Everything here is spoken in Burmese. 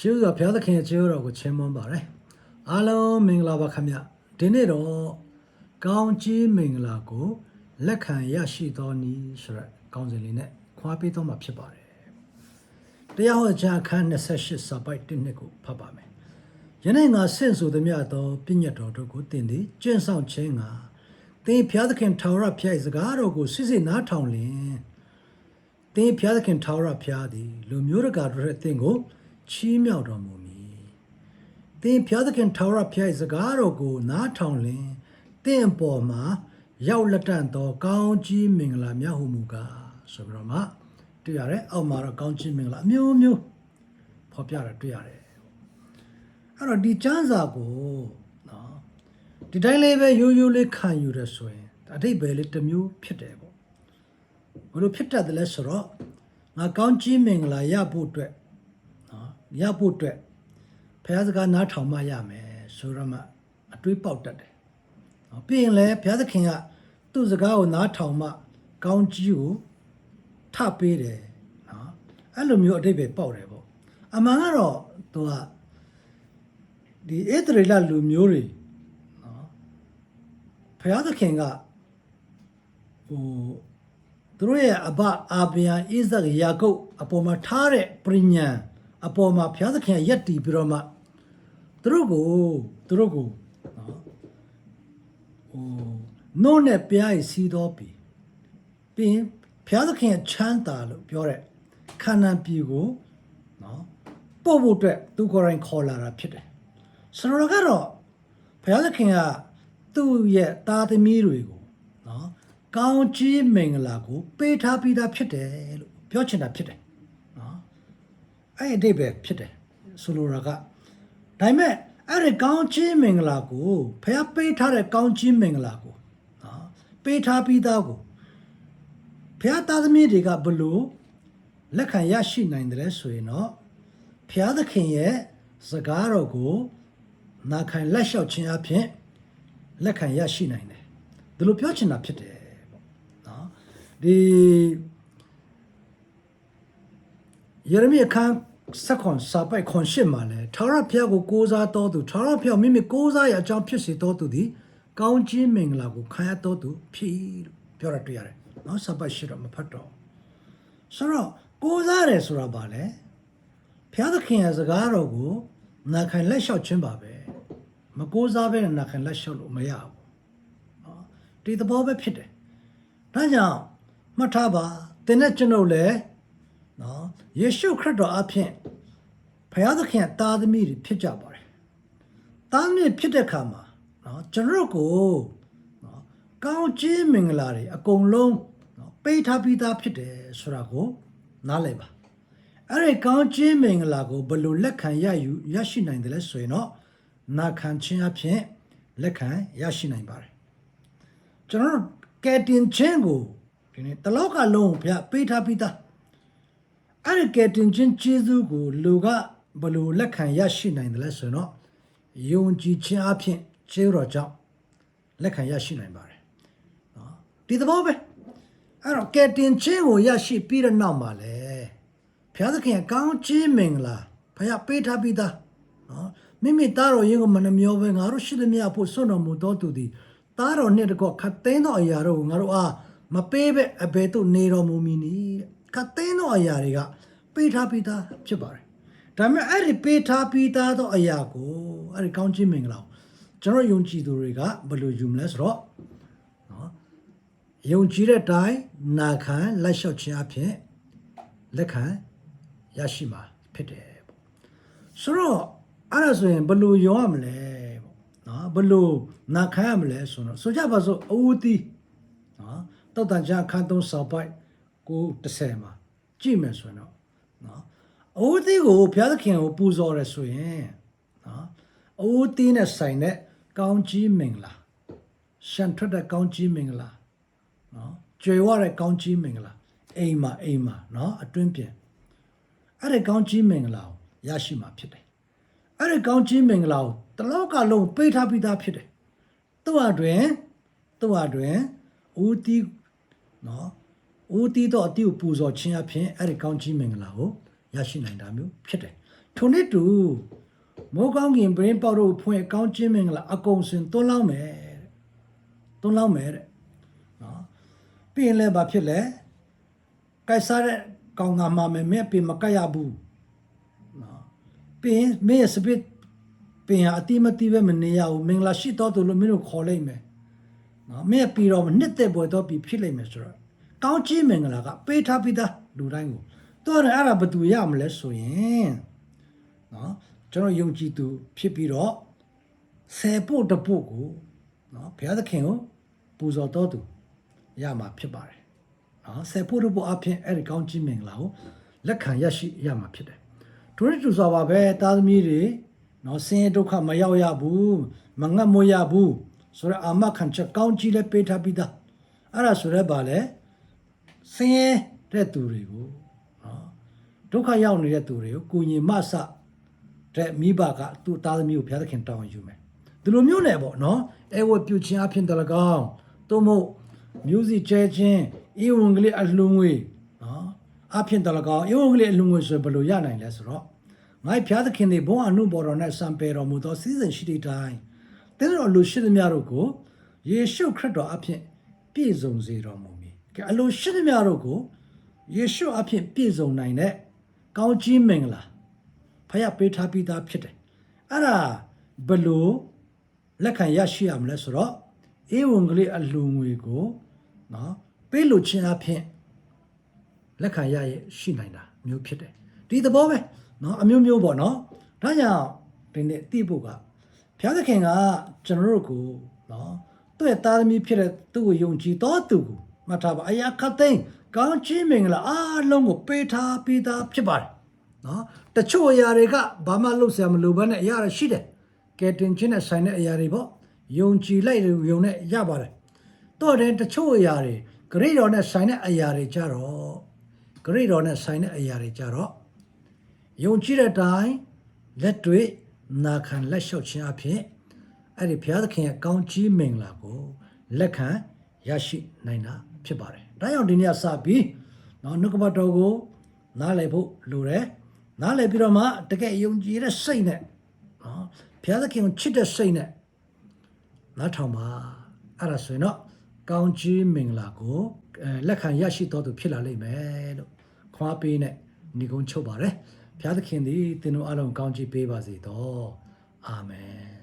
ရှေးဥစွာဘုရားသခင်ရဲ့ကျေးဇူးတော်ကိုချီးမွမ်းပါတယ်အားလုံးမင်္ဂလာပါခင်ဗျဒီနေ့တော့ကောင်းကြီးမင်္ဂလာကိုလက်ခံရရှိသောနည်းဆိုရက်ကောင်းစဉ်လေးနဲ့ခွာပေးတော့မှာဖြစ်ပါတယ်တရားဟောကြားအခန်း28စာပိုက်1နှစ်ကိုဖတ်ပါမယ်ယနေ့ငါဆင့်ဆိုသည်မြတ်သောပြည့်ညတ်တော်တို့ကိုသင်သည်ကျင့်ဆောင်ခြင်းကသင်ဘုရားသခင်ထာဝရဘုရား၏စကားတော်ကိုစစ်စစ်နားထောင်လျင်သင်ဖျားသခင်ထာဝရဖျားသည်လူမျိုးတကာတို့ရဲ့အသင်ကို ချီးမြှောက်တော်မူမည်။သင်ဖျားသခင်ထာဝရဖျား၏စကားတော်ကို နားထောင်လျင်သင်အပေါ်မှာရောက်လက်တန့်သောကောင်းကြီးမင်္ဂလာများဟုမူကားဆိုပြီးတော့မှတွေ့ရတယ်။အောက်မှာတော့ကောင်းကြီးမင်္ဂလာအမျိုးမျိုးဖော်ပြတာတွေ့ရတယ်။အဲ့တော့ဒီကျမ်းစာကိုနော်ဒီတိုင်းလေးပဲရိုးရိုးလေးခံယူရဆိုရင်အတိတ်ပဲလေးတစ်မျိုးဖြစ်တယ်ပေါ့ဘလို့ဖြစ်တတ်တယ်လဲဆိုတော့ငါကောင်းကြီးမင်္ဂလာရဖို့အတွက်နော် ရဖို့အတွက်ဘုရားစကားနားထောင်မှရမယ်ဆိုတော့မှအတွေးပေါက်တတ်တယ်နော်ပြီးရင်လည်းဘုရားသခင်ကသူ့စကားကိုနားထောင်မှ ကောင်းကြီးကိုထပေးတယ်နော်အဲ့လိုမျိုးအတိတ်ပဲပေါက်တယ်ပေါ့အမှန်ကတော့သူကဒီဣသရေလလူမျိုးတွေနော်ဘုရားသခင်ကဟိုသူတို့ရဲ့အဘအာဗြဟံဣဇက်ယာကုပ်အပေါ်မှာထားတဲ့ပရိညာ အပေါ်မှာဘုရားသခင်ရက်တည်ပြီးတော့မှသူတို့ကိုသူတို့ကိုနော်ဟိုနို့နဲ့ပြားရစီးတော်ပြီပြီးရင်ဘုရားသခင်ရဲ့ချမ်းသာလို့ပြောတဲ့ခန္ဓာပြည်ကိုနော်ပို့ဖို့အတွက်သူကိုယ်တိုင်ခေါ်လာတာဖြစ်တယ်ဆိုတော့ကတော့ဘုရားသခင်ကသူ့ရဲ့သားသမီးတွေကိုနော်ကောင်းကြီးမင်္ဂလာကို ပေးထားပြီးသားဖြစ်တယ်လို့ပြောချင်တာဖြစ်တယ်နော် အဲ့ဒီအဓိပ္ပာယ်ဖြစ်တယ်ဆိုလိုတာကဒါပေမဲ့အဲ့ဒီကောင်းကြီးမင်္ဂလာကိုဖះပေးထားတဲ့ကောင်းကြီးမင်္ဂလာကိုနော်ပေးထားပြီးသားကိုဖះသားသမီးတွေကဘလို့လက်ခံရရှိနိုင်တယ်လဲဆိုရင်တော့ဖះသခင်ရဲ့စကားတော်ကိုနာခံလက်လျှောက်ခြင်းအပြင်လက်ခံရရှိနိုင်တယ်ဒီလိုပြောချင်တာဖြစ်တယ်နော်ဒီ ယေရမိအခန်းဆက်ခွန်စာပိုက်ခွန်ရှစ်မှာလဲထာဝရဘုရားကိုကိုးစားတော်သူထာဝရဘုရားမိမိကိုးစားရအကြောင်းဖြစ်စေတော်သူသည်ကောင်းခြင်းမင်္ဂလာကိုခံရတော်သူဖြစ်လို့ပြောရတွေ့ရတယ်နော်စာပိုက်ရှစ်တော့မဖတ်တော့ဆိုတော့ကိုးစားတယ်ဆိုတာဘာလဲဘုရားသခင်ရဲ့စကားတော်ကိုနာခံလက်လျှောက်ခြင်းပါပဲမကိုးစားဘဲနဲ့နာခံလက်လျှောက်လို့မရဘူးနော်ဒီသဘောပဲဖြစ်တယ်ဒါကြောင့်မှတ်ထားပါသင်နဲ့ကျွန်ုပ်လည်းနော် ယေရှုခရစ်တော်အဖင်ဘုရားသခင်တာသမီတွေဖြစ်ကြပါတယ်။တာသမီဖြစ်တဲ့အခါမှာနော်ကျွန်တော်တို့ကိုနော်ကောင်းချီးမင်္ဂလာတွေအကုန်လုံးနော်ပေးထားပြီးသားဖြစ်တယ်ဆိုတာကိုနားလည်ပါ။အဲ့ဒီကောင်းချီးမင်္ဂလာကိုဘယ်လိုလက်ခံရယူရရှိနိုင်တယ်လဲဆိုရင်တော့နာခံခြင်းအဖြစ်လက်ခံရရှိနိုင်ပါတယ်။ကျွန်တော်တို့ကယ်တင်ခြင်းကိုဒီနေ့တလောကလုံးဘုရားပေးထားပြီးသား အဲ့ဒီကယ်တင်ခြင်းကျေးဇူးကိုလူကဘယ်လိုလက်ခံရရှိနိုင်တယ်လဲဆိုတော့ယုံကြည်ခြင်းအဖြစ်ကျေးတော်ကြောင့်လက်ခံရရှိနိုင်ပါတယ်နော်ဒီသဘောပဲအဲ့တော့ကယ်တင်ခြင်းကိုရရှိပြီးတဲ့နောက်မှာလေဘုရားသခင်ကကောင်းချီးမင်္ဂလာဘုရားပေးထားပြီးသားနော်မိမိသားတော်ရင်ကိုမနှမျောပဲငါတို့ရှိသမျှဖို့စွန့်တော်မူတော်သူသည်သားတော်နဲ့တကောခတ်သိန်းသောအရာတို့ကိုငါတို့အားမပေးပဲအဘယ်သို့နေတော်မူမည်နည်းတဲ့ခတ်သိန်းသောအရာတွေက ပေးထားပြီးသားဖြစ်ပါတယ်ဒါပေမဲ့အဲ့ဒီပေးထားပြီးသားသောအရာကိုအဲ့ဒီကောင်းခြင်းမင်္ဂလာကိုကျွန်တော်ယုံကြည်သူတွေကဘယ်လိုယူမလဲဆိုတော့နော်ယုံကြည်တဲ့အတိုင်းနာခံလက်လျှောက်ခြင်းအဖြစ်လက်ခံရရှိမှာဖြစ်တယ်ပေါ့ဆိုတော့အဲ့ဒါဆိုရင်ဘယ်လိုရောရမလဲပေါ့နော်ဘယ်လိုနာခံရမလဲဆိုတော့ဆိုကြပါစို့အဝူတီနော်တောက်တန်ချအခန်းသုံးစောက်ပိုက်ကို30မှာကြည့်မယ်ဆိုရင်တော့ နော်အဝူတီကိုဘုရားသခင်ကိုပူဇော်ရဆိုရင်နော်အဝူတီနဲ့ဆိုင်တဲ့ကောင်းကြီးမင်္ဂလာရှန်ထွက်တဲ့ကောင်းကြီးမင်္ဂလာနော်ကြွယ်ဝတဲ့ကောင်းကြီးမင်္ဂလာအိမ်မှာအိမ်မှာနော်အတွင်းပြင်အဲ့ဒီကောင်းကြီးမင်္ဂလာကိုရရှိမှာဖြစ်တယ်။အဲ့ဒီကောင်းကြီးမင်္ဂလာကိုတလောကလုံးပေးထားပြီးသားဖြစ်တယ်။သူ့အတွင်သူ့အတွင်ဦးတီနော် ဦးတီတော့အတီကိုပူဇော်ခြင်းအဖြစ်အဲ့ဒီကောင်းကြီးမင်္ဂလာကိုရရှိနိုင်တာမျိုးဖြစ်တယ်ထိုနှစ်တူမောကောင်းကင်ပရင်ပေါတို့ဖွင့်ကောင်းခြင်းမင်္ဂလာအကုန်စင်သွန်းလောင်းမယ်တဲ့သွန်းလောင်းမယ်တဲ့နော်ပြီးရင်လည်းဘာဖြစ်လဲကိုက်စားတဲ့ကောင်းကမှမယ်မဲ့ပြင်မကတ်ရဘူးနော်ပြီးရင်မင်းရဲ့စပစ်ပင်ဟာအတိမတိပဲမနေရဘူးမင်္ဂလာရှိတော်သူလို့မင်းတို့ခေါ်လိုက်မယ်နော်မင်းပြီးတော့နှစ်သက်ပွဲတော့ပြီးဖြစ်လိမ့်မယ်ဆိုတော့ ကောင်းခြင်းမင်္ဂလာကပေးထားပြီးသားလူတိုင်းကိုတော့အဲ့ဒါဘယ်သူရမလဲဆိုရင်နော်ကျွန်တော်ယုံကြည်သူဖြစ်ပြီးတော့ဆယ်ဖို့တဖို့ကိုနော်ဘုရားသခင်ကိုပူဇော်တော်သူရမှာဖြစ်ပါတယ်နော်ဆယ်ဖို့တဖို့အဖြစ်အဲ့ဒီကောင်းခြင်းမင်္ဂလာကိုလက်ခံရရှိရမှာဖြစ်တယ်ဒုရတူဆိုပါပဲတာသမီတွေနော်ဆင်းရဲဒုက္ခမရောက်ရဘူးမငတ်မွရဘူးဆိုတော့အာမခံချက်ကောင်းကြီးလည်းပေးထားပြီးသားအဲ့ဒါဆိုရဲပါလေ ဆင်းရဲတဲ့သူတွေကိုနော်ဒုက္ခရောက်နေတဲ့သူတွေကိုကိုညီမဆတဲ့မိဘကသူ့သားသမီးကိုဘုရားသခင်တောင်းယူမယ်ဒီလိုမျိုးနဲ့ပေါ့နော်အဲဝပြုချင်းအဖြစ်တလကောင်းသို့မဟုတ် music ကျဲချင်းဤဝင်ကလေးအလှငွေနော်အဖြစ်တလကောင်းဤဝင်ကလေးအလှငွေဆိုဘယ်လိုရနိုင်လဲဆိုတော့ငါ့ဘုရားသခင်တွေဘုန်းအနုဘော်တော်နဲ့စံပေတော်မူသောစီးစိမ်ရှိတဲ့တိုင်းတဲ့တော်လူရှိသမျှတို့ကိုယေရှုခရစ်တော်အဖြစ်ပြည့်စုံစေတော်မူမည် ကဲအလိုရှိသမျှတို့ကိုယေရှုအဖြစ်ပြည့်စုံနိုင်တဲ့ကောင်းကြီးမင်္ဂလာဖခင်ပေးထားပြီးသားဖြစ်တယ်အဲ့ဒါဘယ်လိုလက်ခံရရှိရမလဲဆိုတော့ဧဝံဂေလိအလှငွေကိုနော်ပေးလို့ခြင်းအဖြစ်လက်ခံရရရှိနိုင်တာမျိုးဖြစ်တယ်ဒီသဘောပဲနော်အမျိုးမျိုးပေါ့နော်ဒါကြောင့်ဒီနေ့သိဖို့ကဘုရားသခင်ကကျွန်တော်တို့ကိုနော်သူ့ရဲ့သားသမီးဖြစ်တဲ့သူ့ကိုယုံကြည်တော်သူကို မှတ်ထားပါအရာခတ်သိမ်းကောင်းချီးမင်္ဂလာအားလုံးကိုပေးထားပြီးသားဖြစ်ပါတယ်နော်တချို့အရာတွေကဘာမှလုပ်ဆရာမလိုဘဲနဲ့အရာတွေရှိတယ်ကဲတင်ချင်းနဲ့ဆိုင်တဲ့အရာတွေပေါ့ယုံကြည်လိုက်လို့ယုံနဲ့ရပါတယ်တော့တယ်တချို့အရာတွေဂရိတော်နဲ့ဆိုင်တဲ့အရာတွေကြတော့ဂရိတော်နဲ့ဆိုင်တဲ့အရာတွေကြတော့ယုံကြည်တဲ့အတိုင်းလက်တွေ့နာခံလက်လျှောက်ခြင်းအဖြစ်အဲ့ဒီဘုရားသခင်ရဲ့ကောင်းချီးမင်္ဂလာကိုလက်ခံရရှိနိုင်တာ ဖြစ်ပါတယ်။ဒါကြောင့်ဒီနေ့စပြီးနော်နှုတ်ကပတ်တော်ကိုနားလည်ဖို့လိုတယ်။နားလည်ပြီးတော့မှတကယ်ယုံကြည်တဲ့စိတ်နဲ့နော်ဘုရားသခင်ကိုချစ်တဲ့စိတ်နဲ့နားထောင်ပါအဲ့ဒါဆိုရင်တော့ကောင်းချီးမင်္ဂလာကိုအဲလက်ခံရရှိတော်သူဖြစ်လာလိမ့်မယ်လို့ခွာပေးနဲ့ညီကုန်းချုပ်ပါတယ်ဘုရားသခင်သည်သင်တို့အလုံးကောင်းချီးပေးပါစေတော့အာမင်